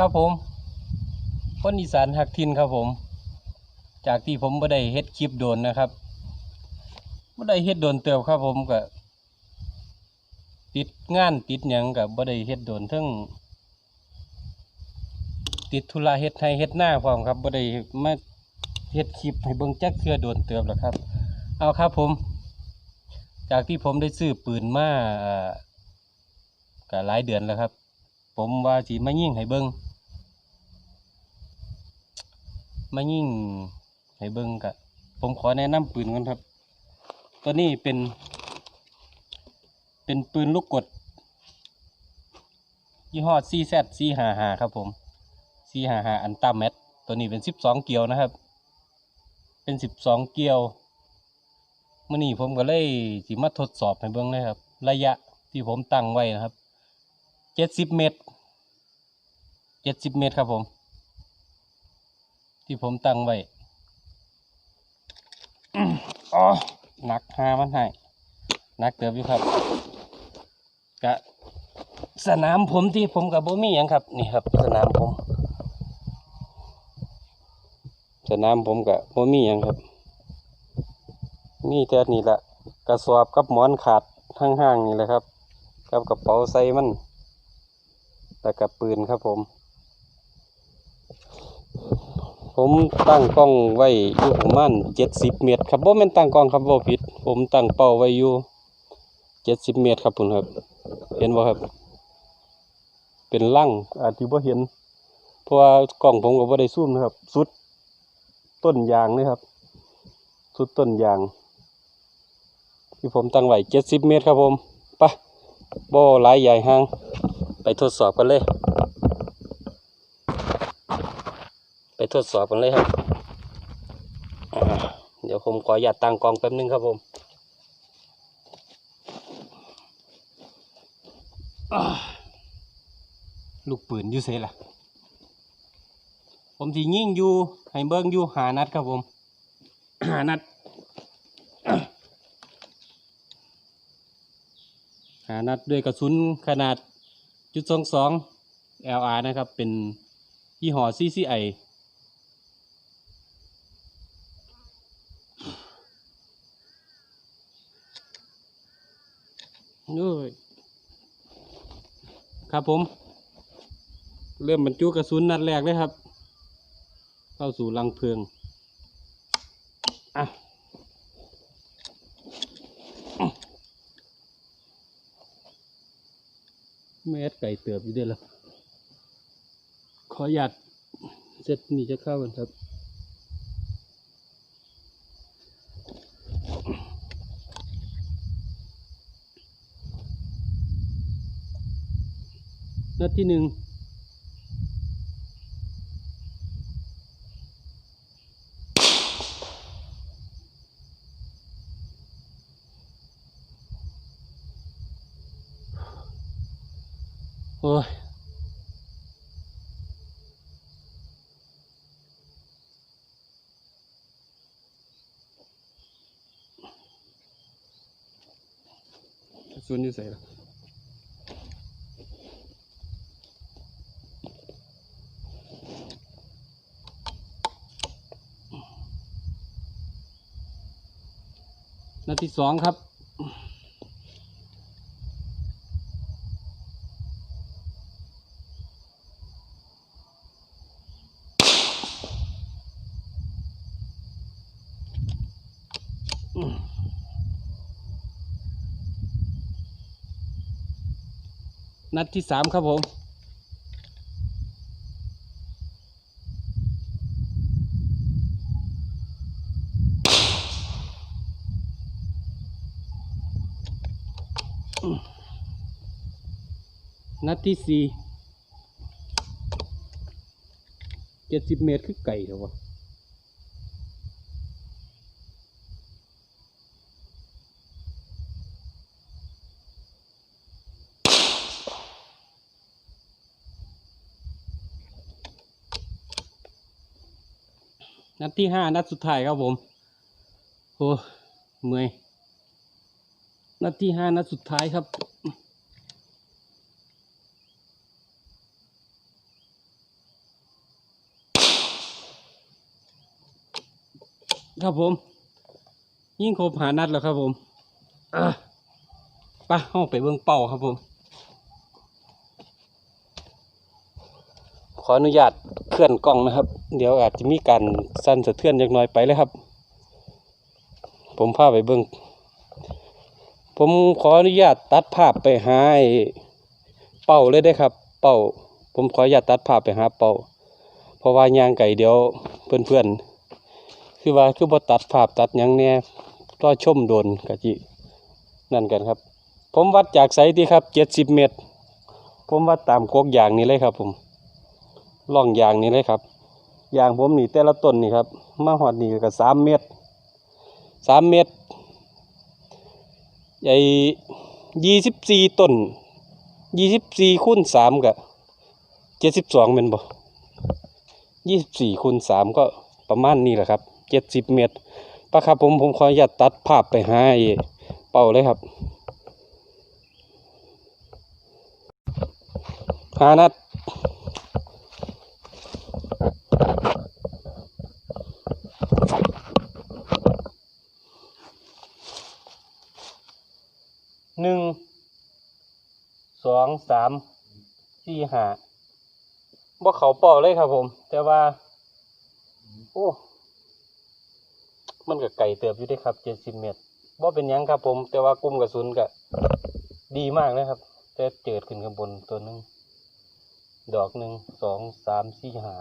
ครับผมคนอีสานหักทินครับผม จากที่ผมไม่ได้เฮ็ดคลิปโดนนะครับไม่ได้เฮ็ดโดนเติบครับผมก็ติดงานติดหยังกับบ่ได้เฮ็ดโดนทั้งติดธุระเฮ็ดให้เฮ็ดหน้าพร้อมครับบ่ได้มาเฮ็ดคลิปให้เบิ่งจักเทื่อโดนเติบแล้วครับ เอาครับผม จากที่ผมได้ซื้อปืนมาอ่าก็หลายเดือนแล้วครับ ผมว่าสิมายิงให้เบิ่ง มายิ่งให้เบิ่งกะผมขอแนะนำปืนก่อนครับ ตัวนี้เป็น เป็นปืนลูกกด ยี่ห้อ CZ 455ครับผม 455อันต้าแมทตัวนี้เป็น 12 เกียวนะครับ เป็น 12 เกียวมื่อนี้ผมก็เลยสิมาทดสอบให้เบิ่งเลยครับ ระยะที่ผมตั้งไว้นะครับ 70 เมตร 70 เมตรครับผม ที่ผมตั้งไว้อ๋อหนักหามันให้หนักเติบอยู่ครับกะสนามผมที่ผมกับโบมีหยังครับ นี่ครับ สนามผม สนามผมกับโบมีหยังครับมีแต่นี่แหละกระสอบกับหมอนขาดทั้งห้างนี่แหละครับ กับกระเป๋าใส่มันแล้วกับปืนครับผม ผมตั้งกล้องไว้อยู่ประมาณเจ็ดสิบเมตรครับบ่แม่นตั้งกล้องครับบ่ผิด ผมตั้งเป้าไว้อยู่เจ็ดสิบเมตรครับคุณครับ เห็นบ่ครับ เป็นลั่งอาจจะบ่เห็น เพราะว่ากล้องผมก็บ่ได้ซูมนะครับ สุดต้นยางเลยครับ สุดต้นยาง ที่ผมตั้งไว้เจ็ดสิบเมตรครับผมไปะบ่หลายใหญ่ห้าง ไปทดสอบกันเลย ไปทดสอบกันเลยครับ เดี๋ยวผมขออย่าตตั้งกองแป๊บนึงครับผมลูกปืนอยู่เสล่ะ ผมที่ยิ่งอยู่ให้เบิ้งอยู่หานัดครับผม หานัด หานัดด้วยกระสุนขนาดจุดสองสอง LR นะครับ เป็นยี่ห้อ CCI นู้ยครับผม เริ่มบรรจุกระสุนนัดแรกเลยครับ เข้าสู่รังเพลิง อะเมตรไก่เติบอยู่เด้วยละขอหยัดเซตนี่จะเข้ากันครับ นัดที่หนึ่งโอ้ยส่วนอยู่ใส่ละ นาทีสองครับ นัดที่สามครับผม นัดที่สี่เจ็ดสิบเมตรคือไก่เหรอวะนัดที่ห้านัดสุดท้ายครับผม โอ้เมื่อย นัดที่ห้านัดสุดท้ายครับ ครับผม ยิ่งครบหานัดแล้วครับผมป่ะห้องไปเบื้องเป่าครับผม ขออนุญาตเคลื่อนกล้องนะครับ เดี๋ยวอาจจะมีการสั่นสะเทือนเล็กน้อยไปเลยครับ ผมพาไปเบื้อง ผมขออนุญาตตัดภาพไปหาเป่าเลยได้ครับ เป่า ผมขออนุญาตตัดภาพไปหาเป่า เพราะว่ายางไก่เดี๋ยวเพื่อนๆคือว่าคือบ่ตัดภาพตัดยังแน่ก็ชมโดนกะจินั่นกันครับ ผมวัดจากไสที่ครับเจ็ดสิบเมตร ผมวัดตามกกยางนี่เลยครับ ผมล่องยางนี่เลยครับยางผมนี่แต่ละต้นนี่ครับมาหอดนี่ก็สามเมตรสามเมตร ไอ้ยี่สิบสี่ต้นยี่สิบสี่คูณสามกะเจ็ดสิบสองเป็นบ่ยี่สิบสี่คูณสามก็ประมาณนี้แหละครับเจ็ดสิบเมตรปะครับผมผมขออนุญาตตัดภาพไปหาไอ้เป่าเลยครับหานัด หนึ่งสองสามสี่ห้าบ่เขาเป่าเลยครับผม แต่ว่า โอ้ มันก็ไก่เติบอยู่ได้ครับเจ็ดสิบเมตรบ่เป็นยังครับผม แต่ว่ากลุ่มกระสุนก็ดีมากนะครับ แต่เจิดขึ้นข้างบนตัวหนึ่งดอกหนึ่งสองสามสี่ห้า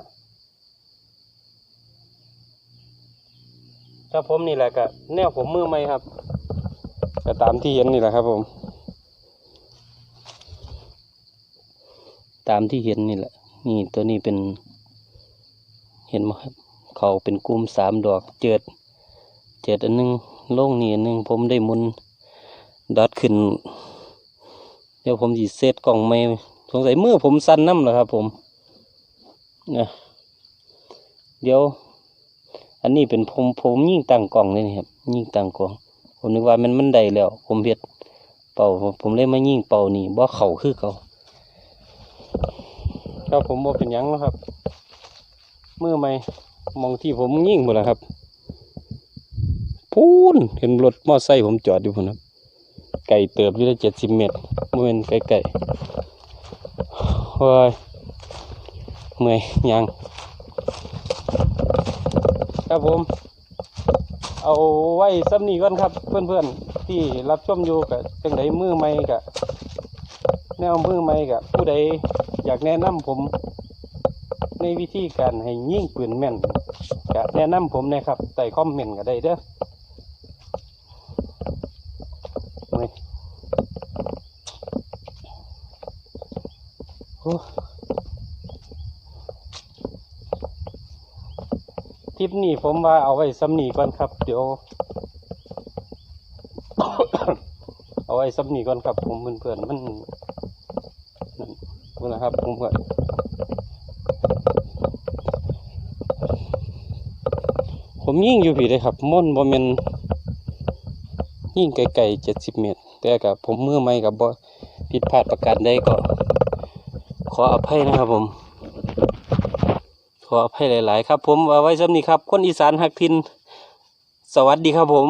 ครับผมนี่แหละก็แนวผมมือไหมครับ ก็ตามที่เห็นนี่แหละครับผม ตามที่เห็นนี่แหละ นี่ตัวนี้เป็น เห็นไหมครับ เขาเป็นกลุ่มสามดอกเจิด เจิดอันหนึงโล่งนี่อันหนึงผมได้มุนดัดขึ้น เดี๋ยวผมจีเซตกล่องไม่สงสัยมือผมสั้นน้ำเหรอครับผมนะเดี๋ยว อันนี้เป็นผมผมยิ่งตั้งกล่องเลยนี่ครับ ยิ่งตั้งกล่อง ผมนึกว่ามันมันได้แล้ว ผมเฮ็ดเป่าผมเลยมายิ่งเป่านี่บ่เข่าคือเขาครับผมบ่เป็นยังนะครับมือไม่มองที่ผมยิ่งหมดแล้วครับ พูนเห็นรถมอไซค์ผมจอดอยู่พุ่นครับ ไก่เติบอยู่ได้เจ็ดสิบเมตรบ่แมันเป็นไก่ๆโอ้ยเมื่อยยังครับผม เอาไว้ซ้ำนี้ก่อนครับ เพื่อนๆที่รับชมอยู่กับจังไดมือไม่กับแนวมือใหม่กับผู้ใดอยากแนะนำผมในวิธีการให้ยิ่งปืนแม่นก็แนะนำผมนะครับใส่คอมเมนต์ก็ได้เด้อโอ้ยโอ้ คลิปนี้ผมว่าเอาไว้ซ้ำนีก่อนครับ เดี๋ยว เอาไว้ซ้ำนีก่อนครับ ผมเพื่อนๆมันนั่นนะครับผมก็ผมยิ่งอยู่ผีเลยครับม่อนบอมเมนยิ่งไกลๆเจ็ดสิบเมตร แต่กับผมมือไม่กับบ่ผิดพลาดประการใดก็ ขออภัยนะครับผม ขออภัยหลาย ๆ ครับ ผมเอาไว้สำนี้ครับ คนอีสานหักทิน สวัสดีครับผม